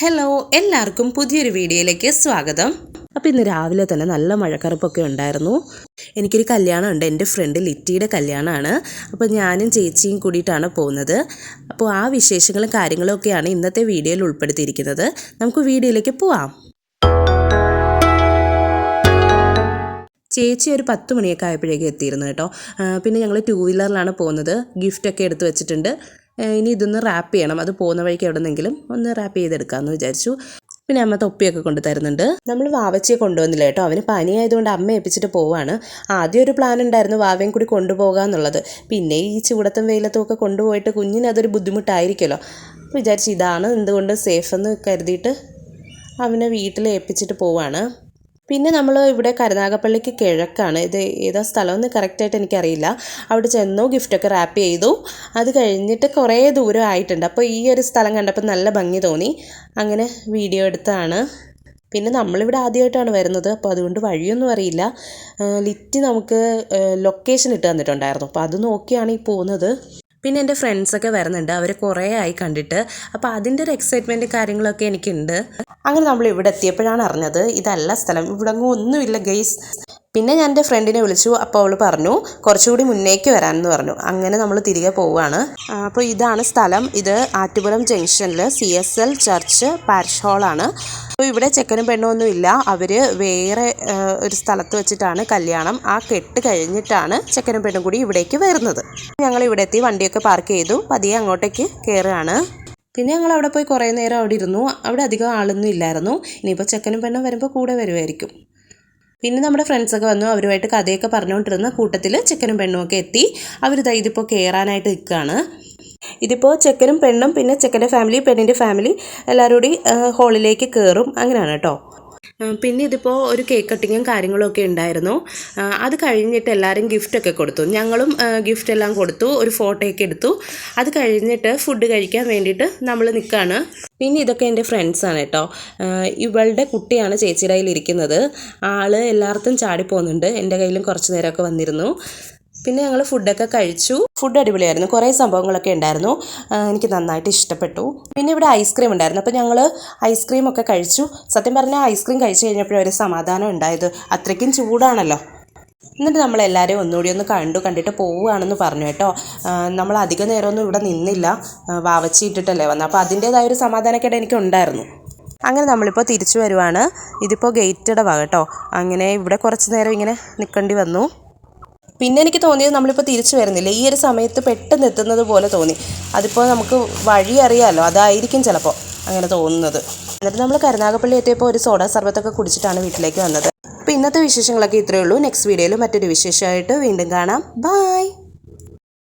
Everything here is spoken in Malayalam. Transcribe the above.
ഹലോ എല്ലാവർക്കും പുതിയൊരു വീഡിയോയിലേക്ക് സ്വാഗതം. അപ്പോൾ ഇന്ന് രാവിലെ തന്നെ നല്ല മഴക്കറുപ്പൊക്കെ ഉണ്ടായിരുന്നു. എനിക്കൊരു കല്യാണം ഉണ്ട് എന്റെ ഫ്രണ്ട് ലിറ്റിയുടെ കല്യാണമാണ്. അപ്പോൾ ഞാനും ചേച്ചിയും കൂടിയിട്ടാണ് പോകുന്നത്. അപ്പോൾ ആ വിശേഷങ്ങളും കാര്യങ്ങളും ഒക്കെയാണ് ഇന്നത്തെ വീഡിയോയിൽ ഉൾപ്പെടുത്തിയിരിക്കുന്നത്. നമുക്ക് വീഡിയോയിലേക്ക് പോവാം. ചേച്ചി ഒരു പത്ത് മണിയൊക്കെ ആയപ്പോഴേക്കും എത്തിയിരുന്നു കേട്ടോ. പിന്നെ ഞങ്ങൾ ടൂ വീലറിലാണ് പോകുന്നത്. ഗിഫ്റ്റൊക്കെ എടുത്ത് വെച്ചിട്ടുണ്ട്. ഇനി ഇതൊന്ന് റാപ്പ് ചെയ്യണം. അത് പോകുന്ന വഴിക്ക് എവിടെന്നെങ്കിലും ഒന്ന് റാപ്പ് ചെയ്തെടുക്കാമെന്ന് വിചാരിച്ചു. പിന്നെ അമ്മ തൊപ്പിയൊക്കെ കൊണ്ടു തരുന്നുണ്ട്. നമ്മൾ വാവച്ചിയെ കൊണ്ടുവന്നില്ല കേട്ടോ. അവന് പനിയായതുകൊണ്ട് അമ്മ ഏൽപ്പിച്ചിട്ട് പോവാണ്. ആദ്യം ഒരു പ്ലാൻ ഉണ്ടായിരുന്നു വാവയും കൂടി കൊണ്ടുപോകുക എന്നുള്ളത്. പിന്നെ ഈ ചൂടത്തും വെയിലത്തും ഒക്കെ കൊണ്ടുപോയിട്ട് കുഞ്ഞിന് അതൊരു ബുദ്ധിമുട്ടായിരിക്കുമല്ലോ. അപ്പോൾ വിചാരിച്ചു ഇതാണ് എന്തുകൊണ്ട് സേഫ് എന്ന് കരുതിയിട്ട് അവനെ വീട്ടിൽ ഏൽപ്പിച്ചിട്ട് പോവാണ്. പിന്നെ നമ്മൾ ഇവിടെ കരുനാഗപ്പള്ളിക്ക് കിഴക്കാണ്. ഇത് ഏതാ സ്ഥലം സ്ഥലമെന്ന് കറക്റ്റായിട്ട് എനിക്കറിയില്ല. അവിടെ ചെന്നു ഗിഫ്റ്റൊക്കെ റാപ്പ് ചെയ്തു. അത് കഴിഞ്ഞിട്ട് കുറേ ദൂരം ആയിട്ടുണ്ട്. അപ്പോൾ ഈ ഒരു സ്ഥലം കണ്ടപ്പോൾ നല്ല ഭംഗി തോന്നി. അങ്ങനെ വീഡിയോ എടുത്താണ്. പിന്നെ നമ്മളിവിടെ ആദ്യമായിട്ടാണ് വരുന്നത്. അപ്പോൾ അതുകൊണ്ട് വഴിയൊന്നും അറിയില്ല. ലിറ്റ് നമുക്ക് ലൊക്കേഷൻ ഇട്ട് തന്നിട്ടുണ്ടായിരുന്നു. അപ്പോൾ അത് നോക്കിയാണ് ഈ പോകുന്നത്. പിന്നെ എന്റെ ഫ്രണ്ട്സൊക്കെ വരുന്നുണ്ട്. അവർ കുറേ ആയി കണ്ടിട്ട്. അപ്പോൾ അതിന്റെ ഒരു എക്സൈറ്റ്മെന്റ് കാര്യങ്ങളൊക്കെ എനിക്കുണ്ട്. അങ്ങനെ നമ്മൾ ഇവിടെ എത്തിയപ്പോഴാണ് അറിഞ്ഞത് ഇതല്ല സ്ഥലം. ഇവിടെ അങ്ങ് ഒന്നുമില്ല ഗെയ്സ് പിന്നെ ഞാൻ എന്റെ ഫ്രണ്ടിനെ വിളിച്ചു. അപ്പോൾ അവൾ പറഞ്ഞു കുറച്ചുകൂടി മുന്നേക്ക് വരാമെന്ന് പറഞ്ഞു. അങ്ങനെ നമ്മൾ തിരികെ പോവുകയാണ്. അപ്പോൾ ഇതാണ് സ്ഥലം. ഇത് ആറ്റുപുരം ജംഗ്ഷനിൽ C S I church parish ഹാളാണ് അപ്പോൾ ഇവിടെ ചെക്കനും പെണ്ണും ഒന്നും ഇല്ല. അവർ വേറെ ഒരു സ്ഥലത്ത് വെച്ചിട്ടാണ് കല്യാണം. ആ കെട്ട് കഴിഞ്ഞിട്ടാണ് ചെക്കനും പെണ്ണും കൂടി ഇവിടേക്ക് വരുന്നത്. ഞങ്ങൾ ഇവിടെ എത്തി വണ്ടിയൊക്കെ പാർക്ക് ചെയ്തു. പതിയെ അങ്ങോട്ടേക്ക് കയറുകയാണ് പിന്നെ ഞങ്ങൾ അവിടെ പോയി കുറേ നേരം അവിടെ ഇരുന്നു. അവിടെ അധികം ആളൊന്നും ഇല്ലായിരുന്നു. ഇനിയിപ്പോൾ ചെക്കനും പെണ്ണും വരുമ്പോൾ കൂടെ വരുമായിരിക്കും പിന്നെ നമ്മുടെ ഫ്രണ്ട്സൊക്കെ വന്നു. അവരുമായിട്ട് കഥയൊക്കെ പറഞ്ഞുകൊണ്ടിരുന്ന കൂട്ടത്തിൽ ചെക്കനും പെണ്ണും ഒക്കെ എത്തി. അവർ ഇതിപ്പോൾ കയറാനായിട്ട് നിൽക്കുകയാണ് ഇതിപ്പോൾ ചെക്കനും പെണ്ണും പിന്നെ ചെക്കന്റെ ഫാമിലി പെണ്ണിന്റെ ഫാമിലി എല്ലാവരും കൂടി ഹോളിലേക്ക് കയറും അങ്ങനെയാണ് കേട്ടോ. പിന്നെ ഇതിപ്പോൾ ഒരു കേക്ക് കട്ടിങ്ങും കാര്യങ്ങളും ഒക്കെ ഉണ്ടായിരുന്നു. അത് കഴിഞ്ഞിട്ട് എല്ലാവരും ഗിഫ്റ്റൊക്കെ കൊടുത്തു. ഞങ്ങളും ഗിഫ്റ്റ് എല്ലാം കൊടുത്തു ഒരു ഫോട്ടോയൊക്കെ എടുത്തു. അത് കഴിഞ്ഞിട്ട് ഫുഡ് കഴിക്കാൻ വേണ്ടിയിട്ട് നമ്മൾ നിൽക്കുകയാണ് പിന്നെ ഇതൊക്കെ എന്റെ ഫ്രണ്ട്സാണ് കേട്ടോ ഇവളുടെ കുട്ടിയാണ് ചേച്ചിയുടെ കയ്യിൽ ഇരിക്കുന്നത് ആൾ എല്ലായിടത്തും ചാടിപ്പോകുന്നുണ്ട്. എന്റെ കയ്യിലും കുറച്ച് നേരമൊക്കെ വന്നിരുന്നു. പിന്നെ ഞങ്ങൾ ഫുഡൊക്കെ കഴിച്ചു. ഫുഡ് അടിപൊളിയായിരുന്നു. കുറേ സംഭവങ്ങളൊക്കെ ഉണ്ടായിരുന്നു. എനിക്ക് നന്നായിട്ട് ഇഷ്ടപ്പെട്ടു. പിന്നെ ഇവിടെ ഐസ്ക്രീം ഉണ്ടായിരുന്നു. അപ്പോൾ ഞങ്ങൾ ഐസ്ക്രീം ഒക്കെ കഴിച്ചു. സത്യം പറഞ്ഞാൽ ഐസ്ക്രീം കഴിച്ചു കഴിഞ്ഞപ്പോഴൊരു സമാധാനം ഉണ്ടായത്. അത്രയ്ക്കും ചൂടാണല്ലോ. എന്നിട്ട് നമ്മളെല്ലാവരെയും ഒന്നുകൂടി ഒന്ന് കണ്ടു കണ്ടിട്ട് പോവുകയാണെന്ന് പറഞ്ഞു കേട്ടോ. നമ്മൾ അധിക നേരമൊന്നും ഇവിടെ നിന്നില്ല. വാവച്ചിട്ടിട്ടല്ലേ വന്നത് അപ്പോൾ അതിന്റേതായ ഒരു സമാധാനക്കേട് എനിക്കുണ്ടായിരുന്നു അങ്ങനെ നമ്മളിപ്പോൾ തിരിച്ചു വരുവാണ്. ഇതിപ്പോൾ ഗേറ്റഡ് ഭാഗം കേട്ടോ. അങ്ങനെ ഇവിടെ കുറച്ച് നേരം ഇങ്ങനെ നിൽക്കേണ്ടി വന്നു. പിന്നെ എനിക്ക് തോന്നിയത് നമ്മളിപ്പോൾ തിരിച്ചു വരുന്നില്ല. ഈ ഒരു സമയത്ത് പെട്ടെന്ന് എത്തുന്നത് പോലെ തോന്നി. അതിപ്പോൾ നമുക്ക് വഴി അറിയാമല്ലോ അതായിരിക്കും ചിലപ്പോൾ അങ്ങനെ തോന്നുന്നത്. എന്നിട്ട് നമ്മൾ കരുനാഗപ്പള്ളി എത്തിയപ്പോൾ ഒരു സോഡ സർബത്തൊക്കെ കുടിച്ചിട്ടാണ് വീട്ടിലേക്ക് വന്നത്. അപ്പോൾ ഇന്നത്തെ വിശേഷങ്ങളൊക്കെ ഇത്രയേ ഉള്ളൂ. നെക്സ്റ്റ് വീഡിയോയിൽ മറ്റൊരു വിശേഷമായിട്ട് വീണ്ടും കാണാം. ബായ്